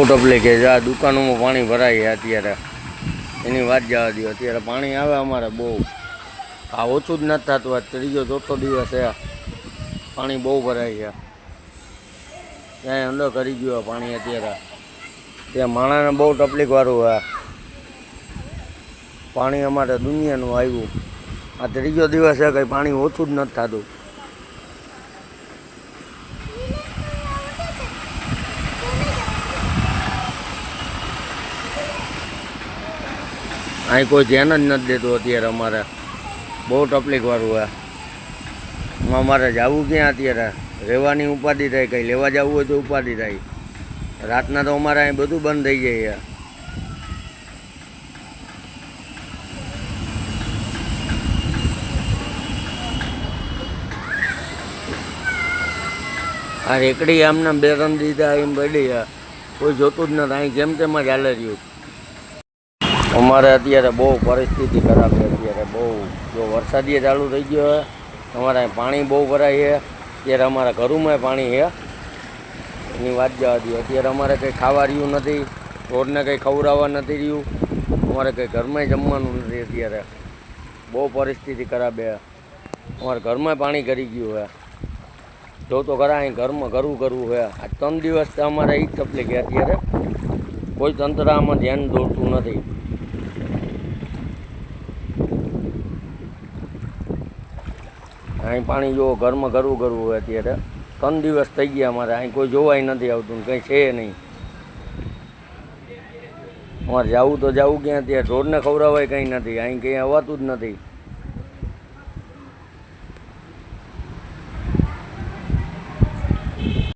બહુ તકલીફ છે. આ દુકાનોમાં પાણી ભરાય અત્યારે. એની વાત જવા દો અત્યારે પાણી આવે અમારે બહુ. આ ઓછું જ નથી થતું. આ ત્રીજો ચોથો દિવસ છે. પાણી બહુ ભરાય છે. ત્યાં અંદર કરી ગયું પાણી અત્યારે. ત્યાં માણસને બહુ તકલીફવાળું છે. પાણી અમારે દુનિયાનું આવ્યું. આ ત્રીજો દિવસ છે કંઈ પાણી ઓછું જ નથી થતું. અહીં કોઈ ધ્યાન જ નથી દેતું અત્યારે અમારે. બહુ તકલીફ વાળું છે અમારે જવું ક્યાં અત્યારે? રહેવાની ઉપાધિ થાય, કંઈ લેવા જવું હોય તો ઉપાધિ થાય. રાતના તો અમારે અહીં બધું બંધ થઈ જાય આ રેકડી આમને બે ત્રણ દીધા એમ પડી કોઈ જોતું જ નથી. અહીં જેમ તેમ જ હાલે રહ્યું. અમારે અત્યારે બહુ પરિસ્થિતિ ખરાબ છે અત્યારે બહુ. જો વરસાદીએ ચાલુ થઈ ગયો છે અમારે અહીં પાણી બહુ ભરાય છે, અત્યારે અમારા ઘરોમાં પાણી છે. એની વાત જવા દો અત્યારે અમારે કંઈ ખાવા રહ્યું નથી રોડને કંઈ ખવડાવવા નથી રહ્યું, અમારે કંઈ ઘરમાં જમવાનું નથી અત્યારે. બહુ પરિસ્થિતિ ખરાબ છે. અમારે ઘરમાં પાણી કરી ગયું છે. જો તો ખરા અહીં ઘરમાં ઘરું કરવું છે. આ ત્રણ દિવસ અમારે એ જ તકલીફ અત્યારે. કોઈ તંત્ર આમાં ધ્યાન દોરતું નથી. અહીં પાણી જો ઘરમાં કરવું કરવું હોય અત્યારે, ત્રણ દિવસ થઈ ગયા અમારે, અહીં કોઈ જોવાય નથી આવતું કંઈ છે નહીં. અમારે જવું તો જવું ક્યાં ત્યાં ઢોરને ખવડાવાય કંઈ નથી, અહીં કંઈ અવાતું જ નથી.